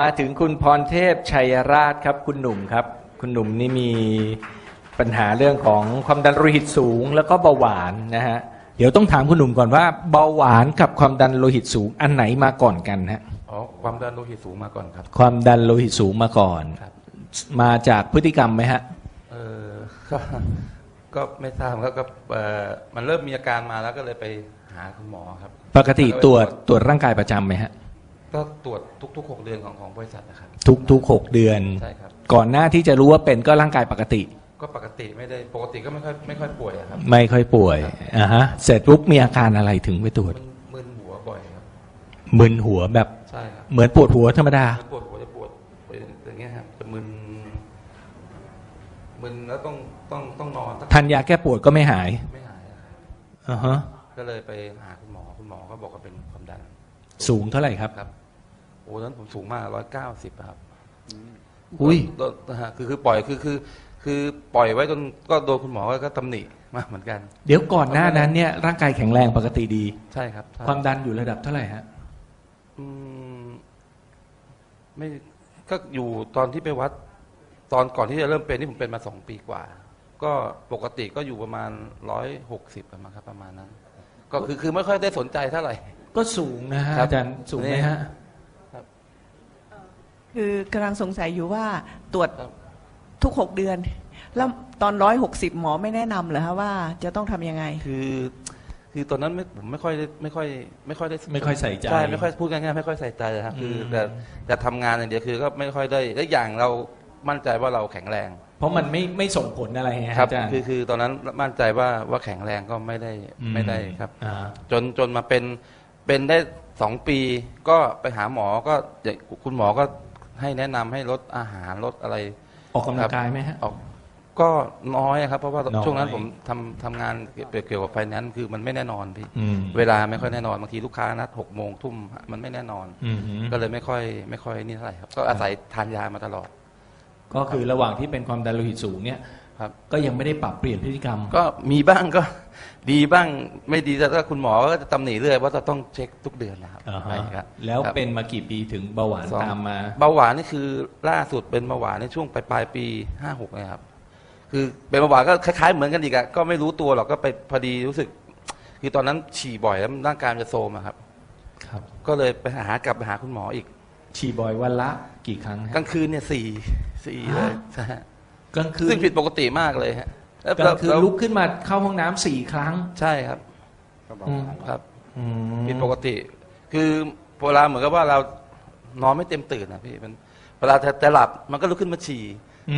มาถึงคุณพรเทพชัยราชครับ คุณหนุ่มครับ คุณหนุ่มนี่มีปัญหาเรื่องของความดันโลหิตสูง แล้วก็เบาหวานนะฮะเดี๋ยวต้องถามคุณหนุ่มก่อนว่าเบาหวานกับความดันโลหิตสูงอันไหนมาก่อนกันฮะอ๋อความดันโลหิตสูงมาก่อนครับ ความดันโลหิตสูงมาก่อน ครับ มาจากพฤติกรรมไหมฮะ เออก็ก็ไม่ทราบครับก็เออมันเริ่มมีอาการมาแล้วก็เลยไปหาคุณหมอครับปกติตรวจตรวจร่างกายประจำไหมฮะ ก็ตรวจทุกๆหกเดือนของของบริษัทนะครับ ทุกทุกหกเดือน ใช่ครับ ก่อนหน้าที่จะรู้ว่าเป็นก็ร่างกายปกติ ก็ปกติไม่ได้ปกติก็ไม่ค่อยไม่ค่อยป่วยอะครับไม่ค่อยป่วยอ่าฮะเสร็จปุ๊บมีอาการอะไรถึงไปตรวจมันมึนหัวบ่อยครับ มึนหัวแบบใช่ครับเหมือนปวดหัวธรรมดามันปวดหัวจะปวดอย่างเงี้ยครับจะมึนมึนแล้วต้องต้องต้องนอนสักทานยาแก้ปวดก็ไม่หายไม่หายอะครับอ่าฮะก็เลยไปหาคุณหมอคุณหมอก็บอกว่าเป็นความดันสูงเท่าไหร่ครับ ครับโอ้ตอนนั้นผมสูงมากร้อยเก้าสิบครับอุ้ยโดนนะฮะคือคือปล่อยคือคือ คือปล่อยไว้จนก็โดนคุณหมอก็ตำหนิมาเหมือนกัน เดี๋ยวก่อนหน้านั้นเนี่ยร่างกายแข็งแรงปกติดี ใช่ครับใช่ความดันอยู่ระดับเท่าไหร่ฮะอืมไม่ก็อยู่ตอนที่ไปวัด ตอนก่อนที่จะเริ่มเป็นนี่ผมเป็นมาสองปีกว่า ก็ปกติก็อยู่ประมาณร้อยหกสิบประมาณครับประมาณนั้น ก็คือคือไม่ค่อยได้สนใจเท่าไหร่ ก็สูงนะฮะครับอาจารย์สูงไหมฮะ คือกำลังสงสัยอยู่ว่าตรวจครับ ทุกหกเดือน แล้วตอนร้อยหกสิบหมอไม่แนะนำเหรอฮะว่าจะต้องทำยังไง คือคือตอนนั้นไม่ผมไม่ค่อยได้ไม่ค่อยไม่ค่อยได้ไม่ค่อยใส่ใจใช่ไม่ค่อยพูดง่ายๆไม่ค่อยใส่ใจนะครับคืออืมแต่จะทำงานอย่างเดียวคือก็ไม่ค่อยได้และอย่างเรามั่นใจว่าเราแข็งแรง เพราะมันไม่ไม่ส่งผลอะไรฮะครับอาจารย์คือคือตอนนั้นมั่นใจว่าว่าแข็งแรงก็ไม่ได้ไม่ได้ครับ อ่า จนจนมาเป็นเป็นได้สองปีก็ไปหาหมอก็คุณหมอก็ ให้แนะนำให้ลดอาหารลดอะไร ออกกำลังกายไหมฮะ ออกก็น้อยครับ เพราะว่าน้อยช่วงนั้นผมทำทำงานเกี่ยวกับไฟแนนซ์คือมันไม่แน่นอนพี่อืม เวลาไม่ค่อยแน่นอนบางทีลูกค้านัดหกโมงทุ่มมันไม่แน่นอน อืมก็เลยไม่ค่อยไม่ค่อยนี่เท่าไหร่ครับ ก็อาศัยทานยามาตลอด ก็คือระหว่างที่เป็นความดันโลหิตสูงเนี่ย ครับ ก็ยังไม่ได้ปรับเปลี่ยนพฤติกรรม ก็มีบ้างก็ดีบ้างไม่ดีแต่ถ้าคุณหมอก็จะตำหนิเรื่อยว่าจะต้องเช็คทุกเดือนนะครับอ่าฮะใช่ครับแล้วครับ เป็นมากี่ปีถึงเบาหวานสอง ตามมา เบาหวานนี่คือล่าสุดเป็นเบาหวานในช่วงปลายปลายปีห้าหกนะครับ คือเป็นเบาหวานก็คล้ายๆ เหมือนกันอีกอะก็ไม่รู้ตัวหรอกก็ไปพอดีรู้สึก คือตอนนั้นฉี่บ่อยแล้วร่างกายมันจะโทรมอะครับ ครับ ก็เลยไปหากลับไปหาคุณหมออีก ฉี่บ่อยวันละกี่ครั้งกฮะลางคืนเนี่ยสี่สี่เลยใช่ฮะ กลางคืนซึ่งผิดปกติมากเลยฮะแล้วกลางคืนแล้วลุกขึ้นมาเข้าห้องน้ำสี่ครั้ง ใช่ครับอืมครับอืมผิดปกติ คือเวลาเหมือนกับว่าเรานอนไม่เต็มตื่นนะพี่มันเวลาจะจะหลับมันก็ลุกขึ้นมาฉี่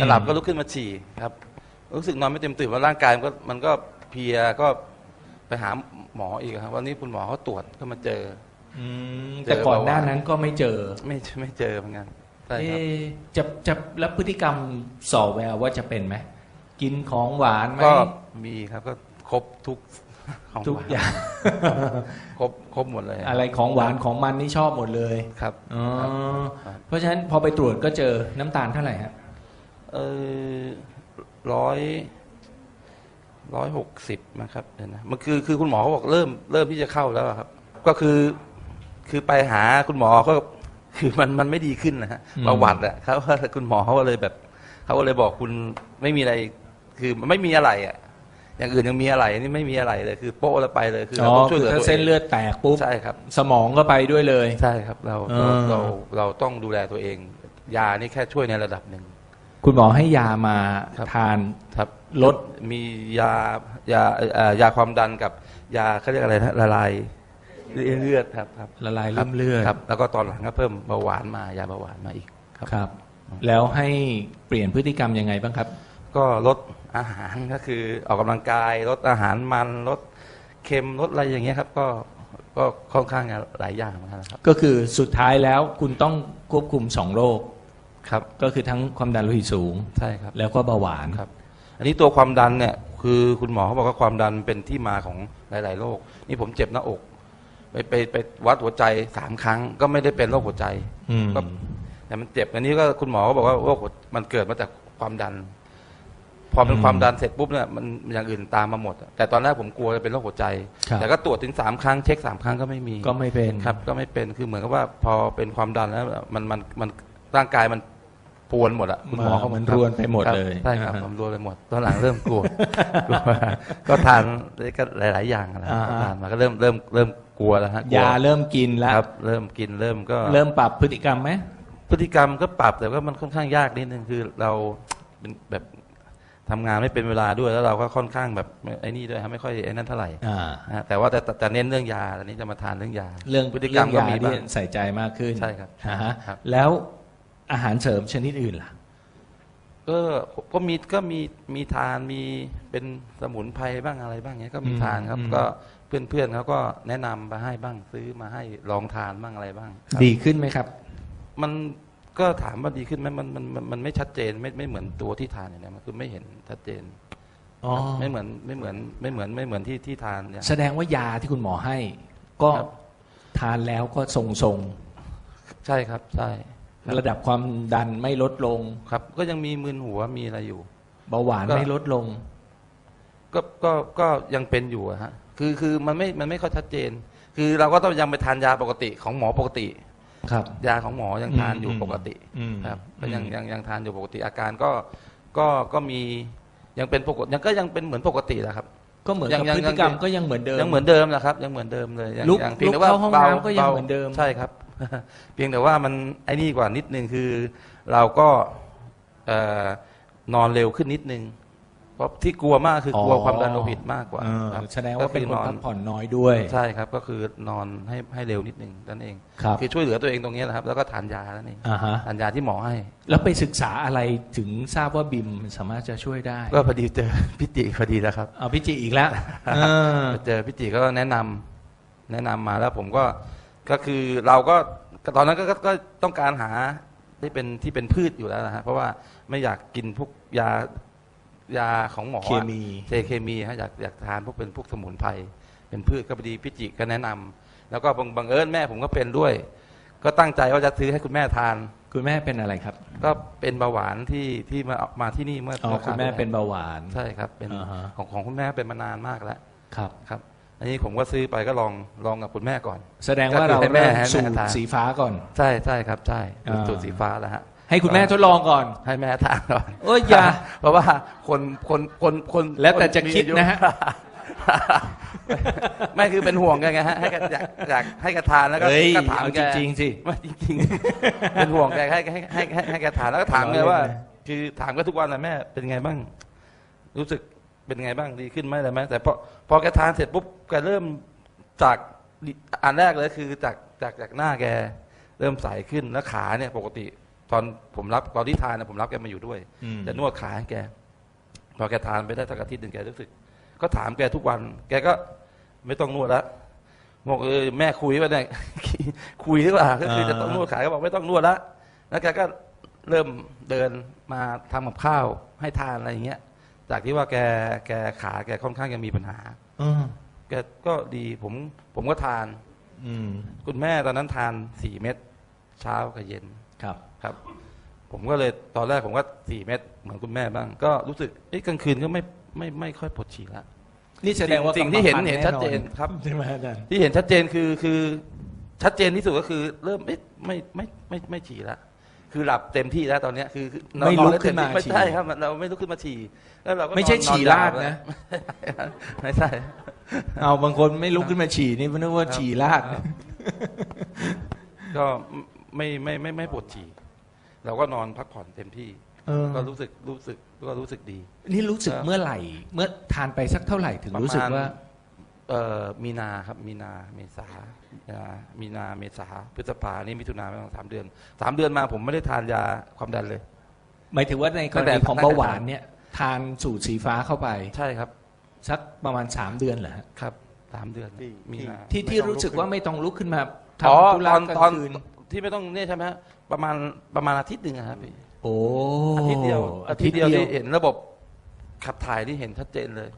จะหลับก็ลุกขึ้นมาฉี่ครับ รู้สึกนอนไม่เต็มตื่นว่าร่างกายมันก็มันก็เพลียก็ไปหาหมออีกครับวันนี้คุณหมอเขาตรวจก็มาเจออืมเจอแต่ก่อนหน้าเบาหวานนั้นก็ไม่เจอ ไม่ไม่เจอเหมือนกันใช่ครับ เอ๊ะจะจะแล้วพฤติกรรมส่อแววว่าจะเป็นไหมกินของหวานไหมก็มีครับก็ครบทุกของทุกหวานอย่าง ครบครบหมดเลย อะไรของหวานของมันนี่ชอบหมดเลยครับอ๋อครับเพราะฉะนั้นพอไปตรวจก็เจอน้ำตาลเท่าไหร่ฮะเออร้อยร้อยหกสิบนะครับเดี๋ยวนะมันคือคือคุณหมอเขาบอกเริ่มเริ่มที่จะเข้าแล้วอะครับ ก็คือคือไปหาคุณหมอก็ คือมันมันไม่ดีขึ้นนะฮะอืมประวัติอะเขาว่าคุณหมอเขาก็เลยแบบเขาก็เลยบอกคุณไม่มีอะไร คือมันไม่มีอะไรอะอย่างอื่นยังมีอะไรอันนี่ไม่มีอะไรเลยคือโป้แล้วไปเลยคืออ๋เราอต้องช่วยคืเหลืออถ้าตัวเส้นเองเลือดแตกปุ๊บใช่ครับ สมองก็ไปด้วยเลย ใช่ครับ เราเราอ่าเราเราต้องดูแลตัวเอง ยานี่แค่ช่วยในระดับหนึ่งคุณหมอให้ยามาครับทานครับลดมียายาเอ่อยาความดันกับยาเขาเรียกอะไรนะละลาย เลือดครับครับละลายครัริ่บมเลือดครับ แล้วก็ตอนหลังก็เพิ่มเบาหวานมายาเบาหวานมาอีกครับครับ แล้วให้เปลี่ยนพฤติกรรมยังไงบ้างครับ ก็ลดอาหารก็คือออกกำลังกาย ลดอาหารมันลดเค็มลดอะไรอย่างเงี้ยครับ ก็ก็ค่อนข้างหลายอย่างเหมือนกันนะครับ ก็คือสุดท้ายแล้วคุณต้องควบคุมสองโรคครับ ก็คือทั้งความดันโลหิตสูงใช่ครับ แล้วก็เบาหวานครับ อันนี้ตัวความดันเนี่ยคือคุณหมอเขาบอกว่าความดันเป็นที่มาของหลาย ๆ โรคนี่ผมเจ็บหน้าอก ไปไปไปวัดหัวใจสามครั้ง ก็ไม่ได้เป็นโรคหัวใจอืมก็แต่มันเจ็บอันนี้ก็คุณหมอก็บอกว่าโรคหัวมันเกิดมาจากความดัน พอเป็นอืมความดันเสร็จปุ๊บเนี่ยมันอย่างอื่นตามมาหมดอะแต่ตอนแรกผมกลัวจะเป็นโรคหัวใจ ครับ แต่ก็ตรวจถึงสามครั้งเช็คสามครั้งก็ไม่มี ก็ไม่เป็น ครับก็ไม่เป็นคือเหมือนกับว่าพอเป็นความดันแล้วมันมันมันร่างกายมัน ปวนหมดอะคุณหมอเขาเหมือนคบรวนไปหมดครับเลยใช่ครับอ่าฮะผมรวนไปหมดตอนหลังเริ่มกลัวกลัว ก็ทานก็หลาย ๆ อย่างนะอ่าฮะทานมาก็เริ่มเริ่มเริ่มกลัวแล้วฮะกลัวยาเริ่มกินแล้วครับ เริ่มกินเริ่มก็ เริ่มปรับพฤติกรรมไหมพฤติกรรมก็ปรับแต่ว่ามันค่อนข้างยากนิดนึงคือเราเป็นแบบทำงานไม่เป็นเวลาด้วยแล้วเราก็ค่อนข้างแบบไอ้นี่ด้วยฮะไม่ค่อยไอ้นั่นเท่าไหร่อ่านะฮะแต่ว่าแต่แต่แต่เน้นเรื่องยาตอนนี้จะมาทานเรื่องยา เรื่องพฤติกรรมเรื่ก็องมียาบ้าที่งใส่ใจมากขึ้นใช่ครับอ่าฮะครับแล้ว อาหารเสริมชนิดอื่นล่ะ ก็ก็มีก็มีมีทานมีเป็นสมุนไพรบ้างอะไรบ้างเงี้ยก็มีอืมทานครับอืมก็เพื่อนเพื่อนๆเขาก็แนะนำมาให้บ้างซื้อมาให้ลองทานบ้างอะไรบ้างครับดีขึ้นไหมครับ มันก็ถามว่าดีขึ้นไหมมันมันมันมันไม่ชัดเจนไม่ไม่เหมือนตัวที่ทานอย่างเนี้ยมันคือไม่เห็นชัดเจนอ๋อ ไม่เหมือนไม่เหมือนไม่เหมือนไม่เหมือนที่ที่ทานอย่างแสดงว่ายาที่คุณหมอให้ ก็ครับ ทานแล้วก็ทรงทรงใช่ครับใช่ๆ ระดับความดันไม่ลดลง ครับ ก็ยังมีมึนหัวมีอะไรอยู่ เบาหวานก็ ไม่ลดลง ก็ก็ก็ยังเป็นอยู่อะฮะคือคือมันไม่มันไม่ค่อยชัดเจน คือเราก็ต้องยังไปทานยาปกติของหมอปกติ ครับ ยาของหมอยังทานอยู่อืมปกติอืมครับก็ยังอืม ยังยังทานอยู่ปกติอาการก็ก็ก็มียังเป็นปกติยังก็ยังเป็นเหมือนปกติแหละครับ ก็เหมือนยักับงยังพฤติกรรมยังก็ยังเหมือนเดิมยังเหมือนเดิมนะครับ ยังเหมือนเดิมเลยยังลุกยังพียงแต่ลุกเข้าห้องบน้ำก็ยังบาเหมือนเดิมใช่ครับ เพียงแต่ว่ามันไอ้นี่กว่านิดนึงคือ เราก็เอ่อนอนเร็วขึ้นนิดนึง เพราะที่กลัวมากคือกลัวความดันโลหิตมากกว่าเออครับแสดงว่าเป็นคนก็อพักผ่อนน้อยด้วย ใช่ครับ ก็คือนอนให้ให้เร็วนิดนึงนั่นเองครับ คือช่วยเหลือตัวเองตรงนี้นะครับ แล้วก็ทานยานั่นเองอ่าฮะ ทานยาที่หมอให้ แล้วไปศึกษาอะไรถึงทราบว่าบิมสามารถจะช่วยได้ก็พอดีเจอพี่จิพอดีแล้วครับเอาพี่จีอีกแล้วเออ ไปเจอพี่จิก็แนะนำแนะนำมาแล้วผมก็ก็คือเราก็ก็ตอนนั้นก็ก็ก็ต้องการหาที่เป็นที่เป็นพืชอยู่แล้วนะฮะเพราะว่าไม่อยากกินพวกยา ยาของหมอเคอะมีเจเคมีฮะอยากอยากทานพวกเป็นพวกสมุนไพรเป็นพืชก็พอดีพี่จิก็แนะนำแล้วก็บังบังเอิญแม่ผมก็เป็นด้วย ก็ตั้งใจว่าจะซื้อให้คุณแม่ทาน คุณแม่เป็นอะไรครับ ก็เป็นเบาหวานที่ที่มามาที่นี่เมื่ออ๋อเมื่อคุณแม่ราวที่เป็นเบาหวานใช่ครับเป็นอ่าฮะของของคุณแม่เป็นมานานมากแล้วครับครับอันนี้ผมก็ซื้อไปก็ลองลองกับคุณแม่ก่อน แสดงว่าเราก็คือให้แม่เริ่มให้แม่สูตรทานสีฟ้าก่อน ใช่ใช่ครับใช่อ่าสูตรสีฟ้าแล้วฮะ ให้คุณแม่ทดลองก่อน ให้แม่ทานก่อนเอ้ยอย่า เพราะว่าคนคนคนคนแล้วแต่จะมีคิดอายุนะฮะไม่คือเป็นห่วงแกันไงฮะให้แกอยากอยากให้แกทานแล้วก็เฮ้ยก็ถามเอาแกจริงๆสิไม่จริงๆ เป็นห่วงแกให้ให้ให้ให้ให้แกทานแล้วก็ถามแกว่าเอาเลยนะคือถามแก็ทุกวันนะแม่เป็นไงบ้าง รู้สึกเป็นไงบ้างดีขึ้นไหมอะไรไหมแต่พอพอแกทานเสร็จปุ๊บแกเริ่มจากอันแรกเลยคือจากจากจากหน้าแกเริ่มใสขึ้นแล้วขาเนี่ยปกติ ตอนผมรับตอนที่ทานนะผมรับแกมาอยู่ด้วยอืมจะนวดขาให้แกพอแกทานไปได้สักอาทิตย์หนึ่งแกรู้สึก ก็ถามแกทุกวัน แกก็ไม่ต้องนวดละบอกเออแม่คุยว่าเนี่ยคุยหรือเปล่าก็คือจะต้องนวดขาก็บอกไม่ต้องนวดละแล้วแกก็เริ่มเดินมาทำกับข้าวให้ทานอะไรอย่างเงี้ย จากที่ว่าแกแกขาแกค่อนข้างจะมีปัญหาเออแกก็ดีผมผมก็ทาน อืมคุณแม่ตอนนั้นทานสี่เม็ดเช้ากับเย็นครับ ครับ ผมก็เลยตอนแรกผมก็สี่เม็ดเหมือนคุณแม่บ้าง ก็รู้สึกเอ๊ะกลางคืนก็ไม่ไม่ไม่ค่อยปวดฉี่ละนี่แสดงว่าสิ่งที่เห็นกรรมพัเห็นธุ์ชัดเจนแอครับใช่ไหมอาจารย์ที่เห็นชัดเจนคือคือชัดเจนที่สุดก็คือ เริ่มไม่ไม่ไม่ไม่ไม่ฉี่ละคือหลับเต็มที่แล้วตอนเนี้ยคือคือไม่ลุกขึ้นมาไม่ฉี่ใช่ครับเราไม่ลุกขึ้นมาฉี่แล้วเราก็ไม่ใช่นอนฉี่นอนลาดยวนะ ไม่ใช่ เอาบางคนไม่ลุกขึ้นมาฉี่นี่นึกว่าฉี่ลาดครับก็ไม่ไม่ไม่ไม่ปวดฉี่ เราก็นอนพักผ่อนเต็มที่ เออก็รู้สึกรู้สึกก็รู้สึกดี นี่รู้สึกครับเมื่อไหร่ เมื่อทานไปสักเท่าไหร่ถึงรู้สึกว่า เอ่อมีนาครับมีนาเมษาอ่ามีนาเมษาพฤษภานี่มิถุนาประมาณสามเดือนสามเดือนมาผมไม่ได้ทานยาความดันเลย หมายถึงว่าในกตั้รงแต่ ณีของตั้งแต่เบาหวานเนี่ย ทานสูตรสีฟ้าเข้าไป ใช่ครับสักประมาณสามเดือนเหรอฮะครับสามเดือนมีนาที่ที่รู้สึกว่าไม่ต้องลุกขึ้นมาอ๋อทำธุระตอนกลาตอนงคืนที่ไม่ต้องเนี่ยใช่ไหมฮะ ประมาณประมาณอาทิตย์หนึ่งอะครับพี่โอ้อาทิตย์เดียวอาทิตย์เดียวอาที่เห็นระบบขับถ่ายที่เห็นชัดเจนเลย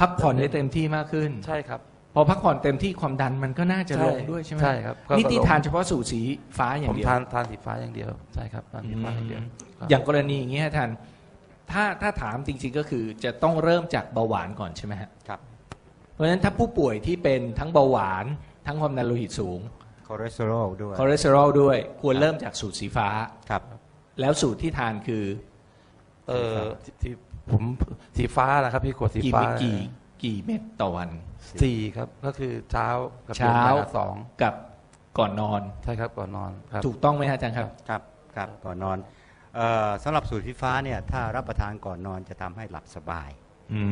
พักผ่อนได้เต็มที่มากขึ้น ใช่ครับ พอพักผ่อนเต็มที่ความดันมันก็น่าจะลงด้วยใช่ไหมใช่ครับก็นี่ที่ก็ลงทานเฉพาะสูตรสีฟ้าอย่าผงมเดียวทานทานสีฟ้าอย่างเดียวใช่ครับทานสีฟ้าอย่างเดียวครับอย่างกรณีอย่างเงี้ยทานถ้าถ้าถามจริงๆก็คือจะต้องเริ่มจากเบาหวานก่อนใช่ไหมฮะครับ เพราะฉะนั้นถ้าผู้ป่วยที่เป็นทั้งเบาหวานทั้งความดันโลหิตสูง คอเลสเตอรอลด้วยคอเลสเตอรอลด้วยควรเริ่มจากสูตรสีฟ้า ครับ แล้วสูตรที่ทานคือเออที่ที่ผมสีฟ้านะครับพี่ขวดสีกี่ฟ้าเม็ดกี่กี่เม็ดต่อวัน สี่ครับก็คือเช้ากับเช้า ย็นบ่ยสองกับก่อนนอน ใช่ครับก่อนนอนครับ ถูกต้องไหมฮะอาจารย์ครับ ครับครับก่อนนอนเอ่อสำหรับสูตรไฟฟ้าเนี่ยถ้ารับประทานก่อนนอนจะทำให้หลับสบาย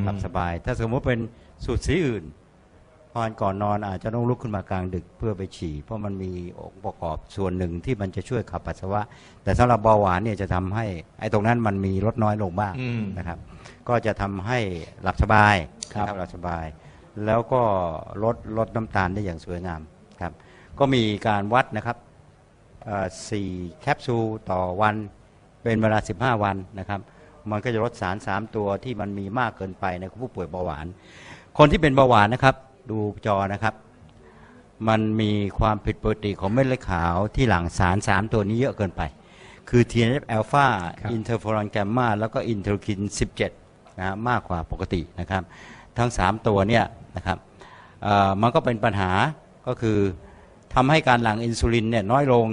หลับสบาย ถ้าสมมติเป็นสูตรสีอื่นพ อนก่อนนอนอาจจะต้องลุกขึ้นมากลางดึกเพื่อไปฉี่ เพราะมันมีองค์ประกอบส่วนหนึ่งที่มันจะช่วยขับปัสสาวะ แต่สำหรับเบาหวานเนี่ยจะทำให้ไอ้ตรงนั้นมันมีลดน้อยลงบ้างอืมนะครับ ก็จะทำให้หลับสบายครับนะหลับสบาย แล้วก็ลดลดน้ำตาลได้อย่างสวยงามครับ ก็มีการวัดนะครับเอ่อสี่แคปซูลต่อวันเป็นเวลา 15 วันนะครับ มันก็จะลดสาร 3 ตัวที่มันมีมากเกินไปในผู้ป่วยเบาหวาน คนที่เป็นเบาหวานนะครับ ดูจอนะครับ มันมีความผิดปกติของเม็ดเลือดขาวที่หลั่งสาร 3 ตัวนี้เยอะเกินไป คือ TNF อ l p h a ครับอินเทอร์ฟอรอนแกมมาแล้วก็อินเทอร์คิน 17 นะฮะมากกว่าปกตินะครับ ทั้ง 3 ตัวเนี่ยนะครับเอ่อมันก็เป็นปัญหาก็คือทำให้การหลั่งอินซูลินเนี่ยน้อยลง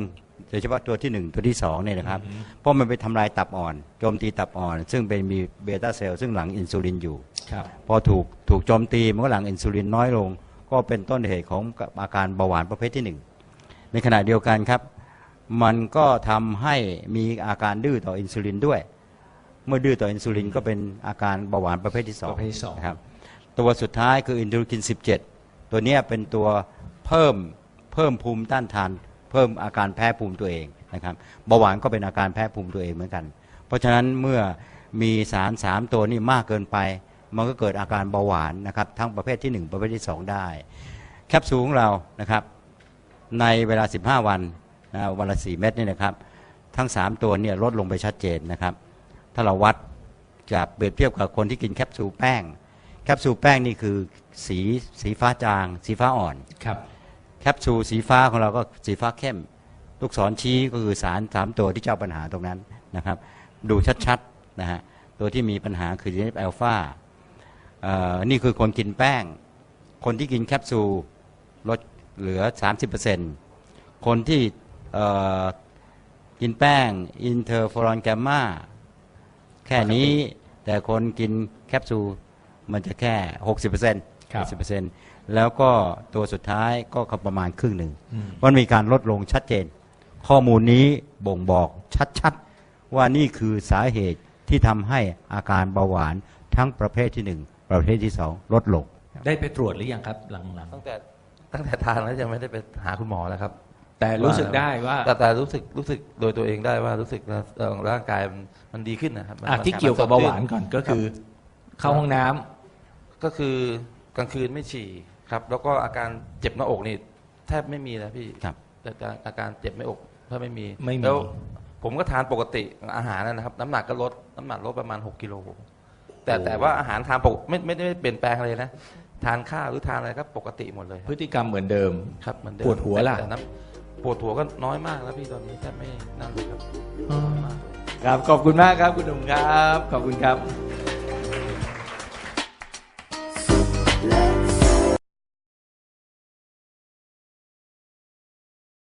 โดยเฉพาะตัวที่ 1 ตัวที่ 2 เนี่ยนะครับ เพราะมันไปทำลายตับอ่อนโจมตีตับอ่อน ซึ่งเป็นมีเบต้าเซลล์ซึ่งหลั่งอินซูลินอยู่ ครับ พอถูกถูกโจมตีมันก็หลั่งอินซูลินน้อยลง ก็เป็นต้นเหตุของอาการเบาหวานประเภทที่หนึ่งในขณะเดียวกันครับ มันก็ทำให้มีอาการดื้อต่ออินซูลินด้วย เมื่อดื้อต่ออินซูลินก็เป็นอาการเบาหวานประเภทที่สองประเภทที่สอง นะครับตัวสุดท้ายคืออินเทอร์คิน 17 ตัวเนี้ยเป็นตัวเพิ่มเพิ่มภูมิต้านทานเพิ่มอาการแพ้ภูมิตัวเองนะครับเบาหวานก็เป็นอาการแพ้ภูมิตัวเองเหมือนกัน เพราะฉะนั้นเมื่อมีสารสามตัวนี้มากเกินไป มันก็เกิดอาการเบาหวานนะครับทั้งประเภทที่ 1 ประเภทที่ 2 ได้ แคปซูลของเรานะครับในเวลา 15 วันนะวันละ4เม็ดนี่นะครับ ทั้ง 3 ตัวเนี่ยลดลงไปชัดเจนนะครับ ถ้าเราวัดจะเปรียบเทียบกับคนที่กินแคปซูลแป้ง แคปซูลแป้งนี่คือสีสีฟ้าจาง สีฟ้าอ่อนครับ แคปซูลสีฟ้าของเราก็สีฟ้าเข้ม ลูกศรชี้ก็คือสารสามตัวที่เจ้าปัญหาตรงนั้นนะครับ ดูชัดๆนะฮะตัวที่มีปัญหาคือ TNF อ l p h a เอ่อนี่คือคนกินแป้ง คนที่กินแคปซูลลดเหลือ 30%คนที่เอ่อกินแป้งอินเทอร์ฟอรอนแกมมาแค่นี้แต่คนกินแคปซูลมันจะแค่ 60% ครับ60%แล้วก็ตัวสุดท้ายก็ประมาณครึ่งหนึ่งอืมมันมีการลดลงชัดเจน ข้อมูลนี้บ่งบอกชัดๆ ว่านี่คือสาเหตุที่ทำให้อาการเบาหวานทั้งประเภทที่หนึ่งประเภทที่สองลดลง ได้ไปตรวจหรือยังครับหลังตั้งแต่ตั้งแต่ทานแล้วยังไม่ได้ไปหาคุณหมอแล้วครับ ๆ แต่รู้สึกได้ว่าแต่แต่รู้สึกรู้สึกโดยตัวเองได้ว่ารู้สึกว่าเอ่อร่างกายมันมันดีขึ้นนะครับมันอะมันที่เกี่ยวกับเบาหวานมัสดชื่ก่อนก็คือ เข้าห้องน้ำ ก็คือ กลางคืนไม่ฉี่ครับ แล้วก็อาการเจ็บหน้าอกนี่แทบไม่มีนะพี่ครับแต่แต่อาการเจ็บหน้าอกแทบไม่มีไม่มี แล้วผมก็ทานปกติอาหารนะครับ น้ำหนักก็ลดน้ำหนักลดประมาณ 6กิโลแต่แต่ว่าอาหารทานปกไม่ไม่ได้เปลี่ยนแปลงอะไรนะ ทานข้าวหรือทานอะไรก็ปกติหมดเลยคพรับฤติกรรมเหมือนเดิม ครับเหมือนเดิมปวดหัวล่ะ แต่น้ำปวดหัวก็น้อยมากแล้วพี่ตอนนี้แทบไม่นั่นเลยครับมากเลยครับขอบคุณมากครับคุณหนุ่มครับ ขอบคุณครับ